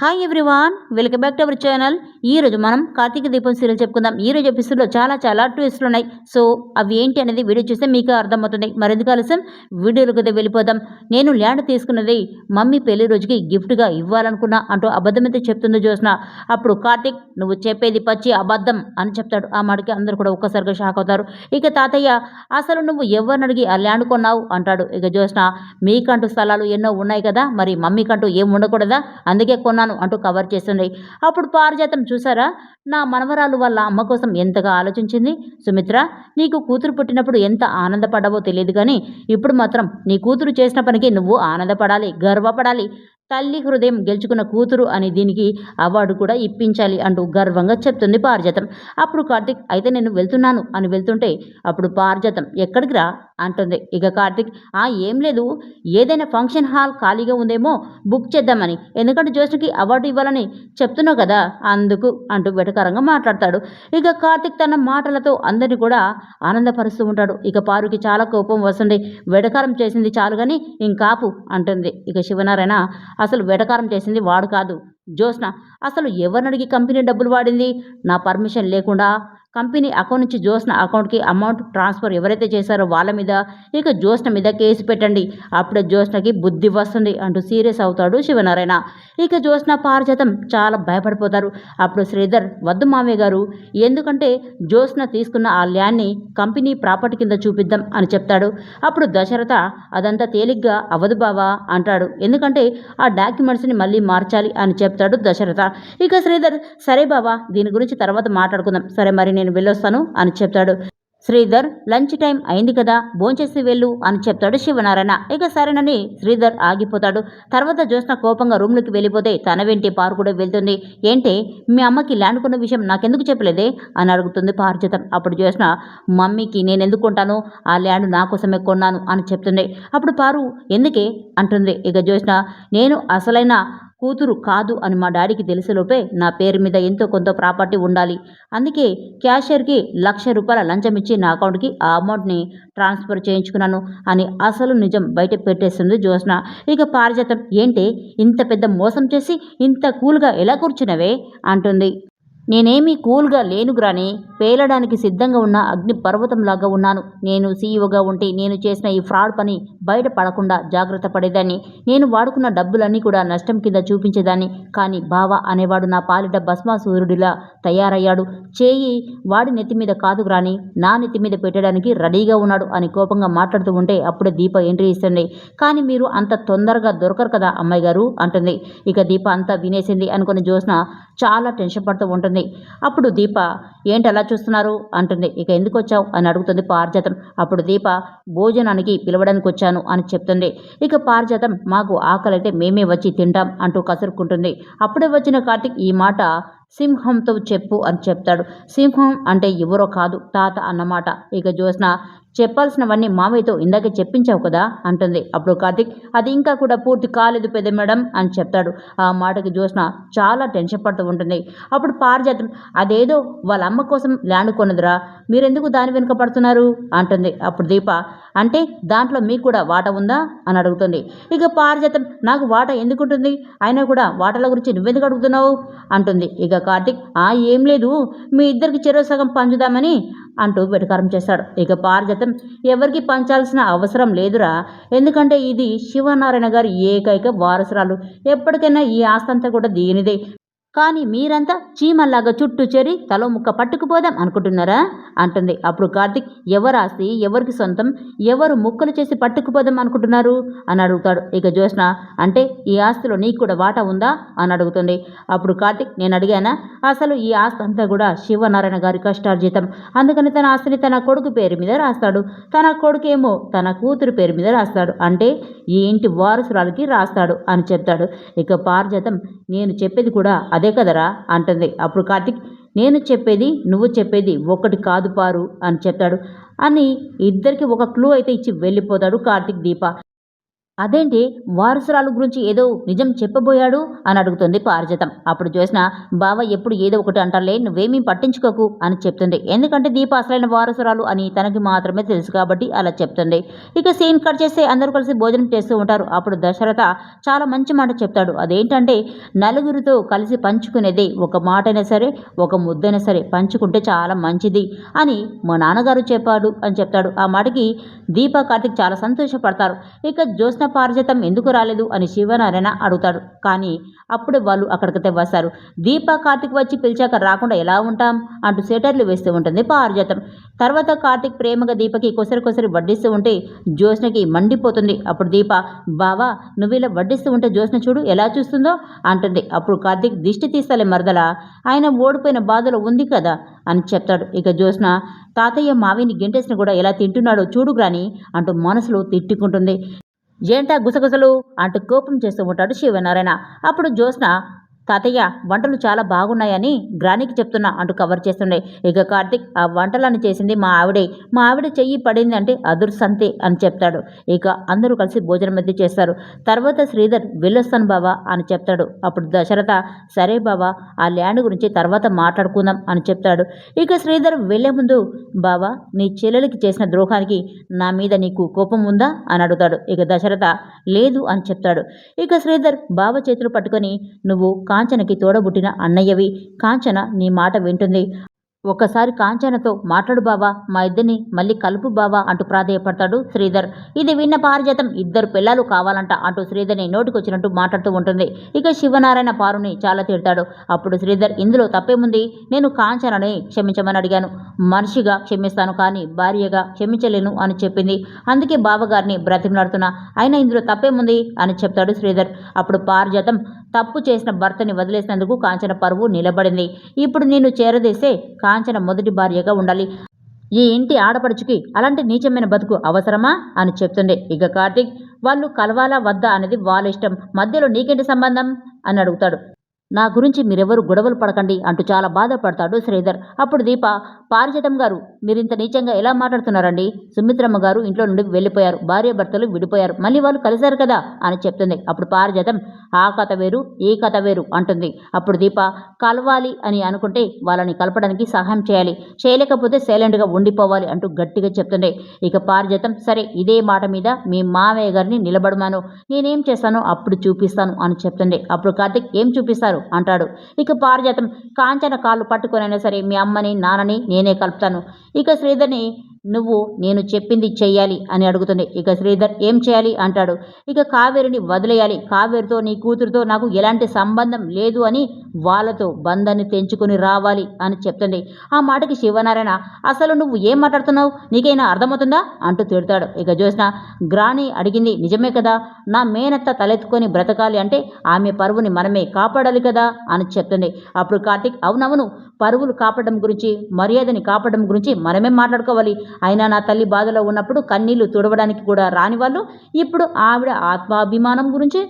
Hi everyone welcome back to our channel ఈ రోజు మనం కార్తీక దీపం సీరియల్ చెప్పుకుందాం. ఈ రోజు ఎపిసోడ్లో చాలా చాలా ట్విస్ట్లు ఉన్నాయి. సో అవి ఏంటి అనేది వీడియో చూస్తే మీకు అర్థమవుతుంది. మరెందుకు ఆలస్యం వీడియోలోకి వెళ్ళిపోదాం. నేను ల్యాండ్ తీసుకున్నది మమ్మీ పెళ్ళి రోజుకి గిఫ్ట్గా ఇవ్వాలనుకున్నా అంటూ అబద్ధమైతే చెప్తుందో చూసిన అప్పుడు కార్తీక్ నువ్వు చెప్పేది పచ్చి అబద్ధం అని చెప్తాడు. ఆ మాటకి అందరూ కూడా ఒక్కసారిగా షాక్ అవుతారు. ఇక తాతయ్య అసలు నువ్వు ఎవరిని అడిగి ఆ ల్యాండ్ కొన్నావు? అంటాడు. ఇక చూసిన మీకంటూ స్థలాలు ఎన్నో ఉన్నాయి కదా. మరి మమ్మీకంటూ ఏం ఉండకూడదా? అందుకే కొన్నాను. అంటూ కవర్ చేస్తుంది. అప్పుడు పారిజాతం చూసారా? నా మనవరాలు వాళ్ళ అమ్మ కోసం ఎంతగా ఆలోచించింది? సుమిత్ర నీకు కూతురు పుట్టినప్పుడు ఎంత ఆనందపడ్డావో తెలియదు కానీ ఇప్పుడు మాత్రం నీ కూతురు చేసిన పనికి నువ్వు ఆనందపడాలి గర్వపడాలి. తల్లి హృదయం గెలుచుకున్న కూతురు అని దీనికి అవార్డు కూడా ఇప్పించాలి అంటూ గర్వంగా చెప్తుంది పారిజాతం. అప్పుడు కార్తిక్ అయితే నేను వెళ్తున్నాను అని వెళ్తుంటే అప్పుడు పారిజాతం ఎక్కడికి రా అంటుంది. ఇక కార్తిక్ ఆ ఏం లేదు. ఏదైనా ఫంక్షన్ హాల్ ఖాళీగా ఉందేమో బుక్ చేద్దామని. ఎందుకంటే జోష్కి అవార్డు ఇవ్వాలని చెప్తున్నావు కదా అందుకు అంటూ వెటకారంగా మాట్లాడతాడు. ఇక కార్తిక్ తన మాటలతో అందరినీ కూడా ఆనందపరుస్తూ ఉంటాడు. ఇక పారుకి చాలా కోపం వస్తుంది. వెటకారం చేసింది చాలు కానీ ఇంకాపు అంటుంది. ఇక శివనారాయణ అసలు వెటకారం చేసింది వాడు కాదు. జోస్న అసలు ఎవరిని అడిగి కంపెనీ డబ్బులు వాడింది? నా పర్మిషన్ లేకుండా కంపెనీ అకౌంట్ నుంచి జోస్న అకౌంట్కి అమౌంట్ ట్రాన్స్ఫర్ ఎవరైతే చేశారో వాళ్ళ మీద ఇక జోస్న మీద కేసు పెట్టండి. అప్పుడే జోస్నకి బుద్ధి వస్తుంది అంటూ సీరియస్ అవుతాడు శివనారాయణ. ఇక జోస్న పారిజాతం చాలా భయపడిపోతారు. అప్పుడు శ్రీధర్ వద్దు మామయ్య గారు ఎందుకంటే జోస్న తీసుకున్న ఆ ల్యాండ్ని కంపెనీ ప్రాపర్టీ కింద చూపిద్దాం అని చెప్తాడు. అప్పుడు దశరథ అదంతా తేలిగ్గా అవదు బావా అంటాడు. ఎందుకంటే ఆ డాక్యుమెంట్స్ని మళ్ళీ మార్చాలి అని చెప్తాడు దశరథ. ఇక శ్రీధర్ సరే బావా దీని గురించి తర్వాత మాట్లాడుకుందాం. సరే మరి నేను వెళ్ళొస్తాను అని చెప్తాడు. శ్రీధర్ లంచ్ టైం అయింది కదా భోంచేసి వెళ్ళు అని చెప్తాడు శివనారాయణ. ఇక సరేనని శ్రీధర్ ఆగిపోతాడు. తర్వాత జ్యోత్స్న కోపంగా రూమ్లోకి వెళ్ళిపోతే తన వెంటి పారు కూడా వెళ్తుంది. ఏంటి మీ అమ్మకి ల్యాండ్ కొన్న విషయం నాకెందుకు చెప్పలేదే? అని అడుగుతుంది పార్జితం. అప్పుడు జ్యోత్స్న మమ్మీకి నేను ఎందుకు కొంటాను? ఆ ల్యాండ్ నా కోసమే కొన్నాను అని చెప్తుంది. అప్పుడు పారు ఎందుకే? అంటుంది. ఇక జ్యోత్స్న నేను అసలైన కూతురు కాదు అని మా డాడీకి తెలిసేలోపే నా పేరు మీద ఎంతో కొంత ప్రాపర్టీ ఉండాలి. అందుకే క్యాషియర్కి లక్ష రూపాయల లంచం ఇచ్చి నా అకౌంట్కి ఆ అమౌంట్ని ట్రాన్స్ఫర్ చేయించుకున్నాను అని అసలు నిజం బయట పెట్టేస్తుంది జ్యోత్స్న. ఇక పారిజాతం ఏంటి ఇంత పెద్ద మోసం చేసి ఇంత కూల్గా ఎలా కూర్చున్నవే? అంటుంది. నేనేమీ కూల్గా లేనుగ్రాని పేలడానికి సిద్ధంగా ఉన్న అగ్ని పర్వతంలాగా ఉన్నాను. నేను సీఈఓగా ఉంటే నేను చేసిన ఈ ఫ్రాడ్ పని బయట పడకుండా జాగ్రత్త పడేదాన్ని. నేను వాడుకున్న డబ్బులన్నీ కూడా నష్టం కింద చూపించేదాన్ని. కానీ బావ అనేవాడు నా పాలిట భస్మాసూరుడిలా తయారయ్యాడు. చేయి వాడి నెత్తి మీద కాదు గ్రాని నా నెత్తి మీద పెట్టడానికి రెడీగా ఉన్నాడు అని కోపంగా మాట్లాడుతూ ఉంటే అప్పుడే దీప ఎంట్రీ ఇస్తుంది. కానీ మీరు అంత తొందరగా దొరకరు కదా అమ్మాయి గారు అంటుంది. ఇక దీప అంతా వినేసింది అనుకుని జ్యోత్స్న చాలా టెన్షన్ పడుతూ ఉంటుంది. అప్పుడు దీప ఏంటి అలా చూస్తున్నారు? అంటుంది. ఇక ఎందుకు వచ్చావు? అని అడుగుతుంది పారిజాతం అప్పుడు దీప భోజనానికి పిలవడానికి వచ్చాను అని చెప్తుంది. ఇక పారిజాతం మాకు ఆకలైతే మేమే వచ్చి తింటాం అంటూ కసురుకుంటుంది. అప్పుడే వచ్చిన కార్తిక్ ఈ మాట సింహంతో చెప్పు అని చెప్తాడు. సింహం అంటే ఎవరో కాదు తాత అన్నమాట. ఇక జ్యోత్స్న చెప్పాల్సినవన్నీ మామయ్యతో ఇందాకే చెప్పించావు కదా అంటుంది. అప్పుడు కార్తిక్ అది ఇంకా కూడా పూర్తి కాలేదు పెద్ద మేడం అని చెప్తాడు. ఆ మాటకి జ్యోత్స్న చాలా టెన్షన్ పడుతూ ఉంటుంది. అప్పుడు పారిజాతం అదేదో వాళ్ళ అమ్మ కోసం ల్యాండ్ కొన్నదిరా మీరెందుకు దాని వెనుక పడుతున్నారు? అంటుంది. అప్పుడు దీప అంటే దాంట్లో మీకు కూడా వాట ఉందా? అని అడుగుతుంది. ఇక పారిజాతం నాకు వాట ఎందుకు ఉంటుంది అయినా కూడా వాటల గురించి నువ్వెందుకు అడుగుతున్నావు? అంటుంది. ఇక కార్తిక్ ఆ ఏం లేదు మీ ఇద్దరికి చెరో సగం పంచుదామని అంటూ వెటకారం చేస్తాడు. ఇక పారిజాతం ఎవరికి పంచాల్సిన అవసరం లేదురా. ఎందుకంటే ఇది శివనారాయణ గారి ఏకైక వారసురాలు. ఎప్పటికైనా ఈ ఆస్తంతా కూడా దీనిదే. కానీ మీరంతా చీమల్లాగా చుట్టూ చేరి తలో ముక్క పట్టుకుపోదాం అనుకుంటున్నారా? అంటుంది. అప్పుడు కార్తిక్ ఎవరు ఆస్తి ఎవరికి సొంతం ఎవరు ముక్కలు చేసి పట్టుకుపోదాం అనుకుంటున్నారు? అని అడుగుతాడు. ఇక జ్యోత్స్న అంటే ఈ ఆస్తిలో నీకు కూడా వాటా ఉందా? అని అడుగుతుంది. అప్పుడు కార్తిక్ నేను అడిగానా? అసలు ఈ ఆస్తి అంతా కూడా శివనారాయణ గారి కష్టార్జితం. అందుకని తన ఆస్తిని తన కొడుకు పేరు మీద రాస్తాడు. తన కొడుకేమో తన కూతురు పేరు మీద రాస్తాడు. అంటే ఈ ఇంటి వారసురాలకి రాస్తాడు అని చెప్తాడు. ఇక పారిజాతం నేను చెప్పేది కూడా అదే కదరా అంటుంది. అప్పుడు కార్తిక్ నేను చెప్పేది నువ్వు చెప్పేది ఒకటి కాదు పారు అని చెప్తాడు. అని ఇద్దరికి ఒక క్లూ అయితే ఇచ్చి వెళ్ళిపోతాడు కార్తిక్ దీప. అదేంటి వారసురాలు గురించి ఏదో నిజం చెప్పబోయాడు అని అడుగుతుంది పారిజాతం. అప్పుడు చూసిన బావ ఎప్పుడు ఏదో ఒకటి అంటారులే నువ్వేమీ పట్టించుకోకు అని చెప్తుంది. ఎందుకంటే దీప అసలైన వారసురాలు అని తనకి మాత్రమే తెలుసు కాబట్టి అలా చెప్తుంది. ఇక సీన్ కట్ చేస్తే అందరూ కలిసి భోజనం చేస్తూ ఉంటారు. అప్పుడు దశరథ చాలా మంచి మాట చెప్తాడు. అదేంటంటే నలుగురితో కలిసి పంచుకునేది ఒక మాటైనా సరే ఒక ముద్దైనా సరే పంచుకుంటే చాలా మంచిది అని మా నాన్నగారు చెప్పాడు అని చెప్తాడు. ఆ మాటకి దీప కార్తిక్ చాలా సంతోషపడతారు. ఇక జ్యోత్స్న పారిజాతం ఎందుకు రాలేదు అని శివనారాయణ అడుగుతాడు. కానీ అప్పుడు వాళ్ళు అక్కడికి వస్తారు దీప కార్తిక్ వచ్చి పిలిచాక రాకుండా ఎలా ఉంటాం? అంటూ సెటర్లు వేస్తూ ఉంటుంది పారిజాతం. తర్వాత కార్తిక్ ప్రేమగా దీపకి కొసరి కొసరి వడ్డిస్తూ ఉంటే జ్యోత్స్నకి మండిపోతుంది. అప్పుడు దీప బావా నువ్వు ఇలా వడ్డిస్తూ ఉంటే జ్యోత్స్న చూడు ఎలా చూస్తుందో? అంటుంది. అప్పుడు కార్తిక్ దిష్టి తీస్తలే మరదల ఆయన ఓడిపోయిన బాధలో ఉంది కదా? అని చెప్తాడు. ఇక జ్యోత్స్న తాతయ్య మావిని గెంటేసిన కూడా ఎలా తింటున్నాడో చూడు గ్రాని అంటూ మనసులో తిట్టుకుంటుంది. ఏంటా గుసగుసలు? అంటూ కోపం చేస్తూ ఉంటాడు శివనారాయణ. అప్పుడు జ్యోత్స్న తాతయ్య వంటలు చాలా బాగున్నాయని గ్రానికి చెప్తున్నా అంటూ కవర్ చేస్తుండే. ఇక కార్తిక్ ఆ వంటలను చేసింది మా ఆవిడే. మా ఆవిడ చెయ్యి పడింది అంటే అదుర్సంతే అని చెప్తాడు. ఇక అందరూ కలిసి భోజనం మధ్య చేస్తారు. తర్వాత శ్రీధర్ వెళ్ళొస్తాను బావా అని చెప్తాడు. అప్పుడు దశరథ సరే బావా ఆ ల్యాండ్ గురించి తర్వాత మాట్లాడుకుందాం అని చెప్తాడు. ఇక శ్రీధర్ వెళ్ళే ముందు బావా నీ చెల్లెలకి చేసిన ద్రోహానికి నా మీద నీకు కోపం ఉందా? అని అడుగుతాడు. ఇక దశరథ లేదు అని చెప్తాడు. ఇక శ్రీధర్ బావ చేతులు పట్టుకొని నువ్వు కాంచనకి తోడబుట్టిన అన్నయ్యవి. కాంచన నీ మాట వింటుంది. ఒక్కసారి కాంచనతో మాట్లాడు బావా మా ఇద్దరిని మళ్ళీ కలుపు బావా అంటూ ప్రాధేయపడతాడు శ్రీధర్. ఇది విన్న పారిజాతం ఇద్దరు పిల్లలు కావాలంట అంటూ శ్రీధర్ని నోటికొచ్చినట్టు మాట్లాడుతూ ఉంటుంది. ఇక శివనారాయణ పారుని చాలా తిడతాడు. అప్పుడు శ్రీధర్ ఇందులో తప్పేముంది? నేను కాంచనని క్షమించమని అడిగాను. మనిషిగా క్షమిస్తాను కానీ భార్యగా క్షమించలేను అని చెప్పింది. అందుకే బావగారిని బ్రతిమలాడుతున్నా. అయినా ఇందులో తప్పేముంది? అని చెప్తాడు శ్రీధర్. అప్పుడు పారిజాతం తప్పు చేసిన భర్తని వదిలేసినందుకు కాంచన పరువు నిలబడింది. ఇప్పుడు నేను చేరదీస్తే కాంచన మొదటి భార్యగా ఉండాలి. ఈ ఇంటి ఆడపడుచుకి అలాంటి నీచమైన బతుకు అవసరమా? అని చెప్తుండే. ఇక కార్తీక్ వాళ్ళు కలవాలా వద్దా అనేది వాళ్ళ ఇష్టం. మధ్యలో నీకేంటి సంబంధం? అని అడుగుతాడు. నా గురించి మీరెవరు గొడవలు పడకండి అంటూ చాలా బాధపడతాడు శ్రీధర్. అప్పుడు దీప పారిజాతం గారు మీరింత నీచంగా ఎలా మాట్లాడుతున్నారండి? సుమిత్రమ్మ గారు ఇంట్లో నుండి వెళ్ళిపోయారు. భార్య భర్తలు విడిపోయారు. మళ్ళీ వాళ్ళు కలిశారు కదా? అని చెప్తుంది. అప్పుడు పారిజాతం ఆ కథ వేరు ఈ కథ వేరు అంటుంది. అప్పుడు దీప కలవాలి అని అనుకుంటే వాళ్ళని కలపడానికి సహాయం చేయాలి. చేయలేకపోతే సైలెంట్గా ఉండిపోవాలి అంటూ గట్టిగా చెప్తుంది. ఇక పారిజాతం సరే ఇదే మాట మీద మీ మామయ్య గారిని నిలబడమాను. నేనేం చేస్తానో అప్పుడు చూపిస్తాను అని చెప్తుంది. అప్పుడు కార్తిక్ ఏం చూపిస్తారు? అంటాడు. ఇక పారిజాతం కాంచన కాళ్ళు పట్టుకొనైనా సరే మీ అమ్మని నాన్నని నేనే కలుపుతాను. ఇక శ్రీధర్ని నువ్వు నేను చెప్పింది చెయ్యాలి అని అడుగుతుంది. ఇక శ్రీధర్ ఏం చేయాలి అంటాడు. ఇక కావేరిని వదిలేయాలి. కావేరితో నీ కూతురుతో నాకు ఎలాంటి సంబంధం లేదు అని వాళ్ళతో బంధాన్ని తెంచుకొని రావాలి అని చెప్తుంది. ఆ మాటకి శివనారాయణ అసలు నువ్వు ఏం మాట్లాడుతున్నావు? నీకైనా అర్థమవుతుందా? అంటూ తిడతాడు. ఇక చూసిన గ్రాని అడిగింది నిజమే కదా? నా మేనత్త తలెత్తుకొని బ్రతకాలి అంటే ఆమె పరువుని మనమే కాపాడాలి కదా? అని చెప్తుంది. అప్పుడు కార్తిక్ అవునవును పరువులు కాపాడడం గురించి మర్యాదని కాపాడడం గురించి మనమే మాట్లాడుకోవాలి. అయినా నా తల్లి బాధలో ఉన్నప్పుడు కన్నీళ్ళు తుడవడానికి కూడా రాని వాళ్ళు ఇప్పుడు ఆవిడ ఆత్మాభిమానం గురించి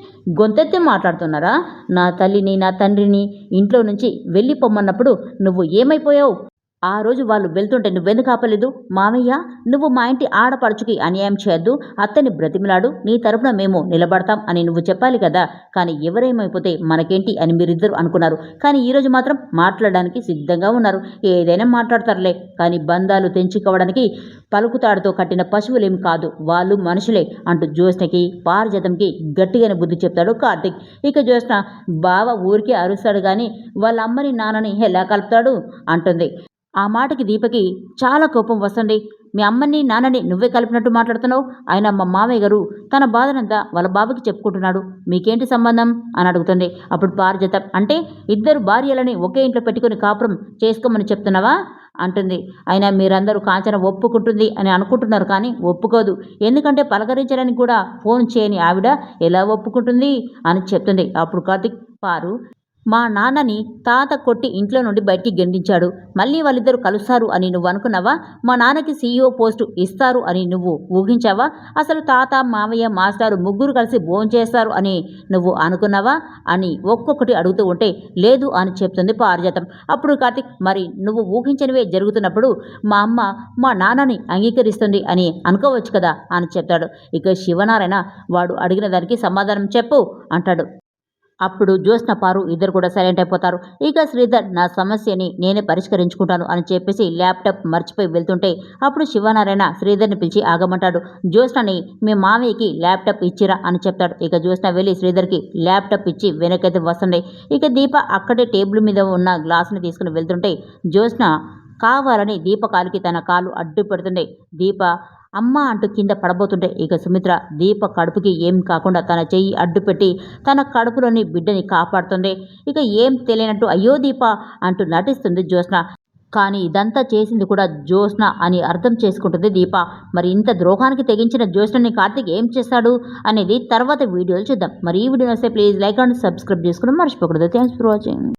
గొంతెత్తి మాట్లాడుతున్నారా? నా తల్లిని నా తండ్రిని ఇంట్లో నుంచి వెళ్ళిపోమ్మన్నప్పుడు నువ్వు ఏమైపోయావు? ఆ రోజు వాళ్ళు వెళ్తుంటే నువ్వెందుకు ఆపలేదు? మామయ్య నువ్వు మా ఇంటి ఆడపడుచుకి అన్యాయం చేయొద్దు. అత్తని బ్రతిమిలాడు. నీ తరపున మేము నిలబడతాం అని నువ్వు చెప్పాలి కదా. కానీ ఎవరేమైపోతే మనకేంటి అని మీరిద్దరు అనుకున్నారు. కానీ ఈరోజు మాత్రం మాట్లాడడానికి సిద్ధంగా ఉన్నారు. ఏదైనా మాట్లాడతారులే. కానీ బంధాలు తెంచుకోవడానికి పలుకుతాడుతో కట్టిన పశువులేం కాదు. వాళ్ళు మనుషులే అంటూ జ్యోత్స్నకి పారిజాతంకి గట్టిగానే బుద్ధి చెప్తాడు కార్తిక్. ఇక జ్యోత్స్న బావ ఊరికే అరుస్తాడు కానీ వాళ్ళ అమ్మని నాన్నని ఎలా కలుపుతాడు? అంటుంది. ఆ మాటకి దీపకి చాలా కోపం వస్తుంది. మీ అమ్మని నాన్నని నువ్వే కలిపినట్టు మాట్లాడుతున్నావు? ఆయన మా మామయ్య గారు తన బాధనంతా వాళ్ళ బాబుకి చెప్పుకుంటున్నాడు. మీకేంటి సంబంధం? అని అడుగుతుంది. అప్పుడు పారిజత అంటే ఇద్దరు భార్యలని ఒకే ఇంట్లో పెట్టుకుని కాపురం చేసుకోమని చెప్తున్నావా? అంటుంది. అయినా మీరందరూ కాంచన ఒప్పుకుంటుంది అని అనుకుంటున్నారు కానీ ఒప్పుకోదు. ఎందుకంటే పలకరించడానికి కూడా ఫోన్ చేయని ఆవిడ ఎలా ఒప్పుకుంటుంది అని చెప్తుంది. అప్పుడు కార్తిక్ పారు మా నాన్నని తాత కొట్టి ఇంట్లో నుండి బయటికి గెండించాడు. మళ్ళీ వాళ్ళిద్దరూ కలుస్తారు అని నువ్వు అనుకున్నావా? మా నాన్నకి సీఈఓ పోస్టు ఇస్తారు అని నువ్వు ఊహించావా? అసలు తాత మావయ్య మాస్టారు ముగ్గురు కలిసి భోంచేస్తారు అని నువ్వు అనుకున్నావా? అని ఒక్కొక్కటి అడుగుతూ ఉంటే లేదు అని చెప్తుంది పారిజాతం. అప్పుడు కార్తిక్ మరి నువ్వు ఊహించనివే జరుగుతున్నప్పుడు మా అమ్మ మా నాన్నని అంగీకరిస్తుంది అని అనుకోవచ్చు కదా అని చెప్తాడు. ఇక శివనారాయణ వాడు అడిగిన దానికి సమాధానం చెప్పు అంటాడు. అప్పుడు జ్యోత్స్న పారు ఇద్దరు కూడా సైలెంట్ అయిపోతారు. ఇక శ్రీధర్ నా సమస్యని నేనే పరిష్కరించుకుంటాను అని చెప్పేసి ల్యాప్టాప్ మర్చిపోయి వెళ్తుంటే అప్పుడు శివనారాయణ శ్రీధర్ని పిలిచి ఆగమంటాడు. జ్యోత్స్నని మీ మామయ్యకి ల్యాప్టాప్ ఇచ్చిరా అని చెప్తాడు. ఇక జ్యోత్స్న వెళ్ళి శ్రీధర్కి ల్యాప్టాప్ ఇచ్చి వెనకైతే వస్తుండే ఇక దీప అక్కడే టేబుల్ మీద ఉన్న గ్లాసుని తీసుకుని వెళ్తుంటే జ్యోత్స్న కావాలని దీప కాలుకి తన కాలు అడ్డు పెడుతుండే దీప అమ్మ అంటూ కింద పడబోతుంటే ఇక సుమిత్ర దీప కడుపుకి ఏం కాకుండా తన చెయ్యి అడ్డుపెట్టి తన కడుపులోని బిడ్డని కాపాడుతుంది. ఇక ఏం తెలియనట్టు అయ్యో దీప అంటూ నటిస్తుంది జ్యోత్స్న. కానీ ఇదంతా చేసింది కూడా జ్యోత్స్న అని అర్థం చేసుకుంటుంది దీప. మరి ఇంత ద్రోహానికి తెగించిన జ్యోత్స్నని కార్తీక్ ఏం చేస్తాడు అనేది తర్వాత వీడియోలు చూద్దాం. మరి ఈ వీడియో వస్తే ప్లీజ్ లైక్ అండ్ సబ్స్క్రైబ్ చేసుకోవడం మర్చిపోకూడదు. Thanks for watching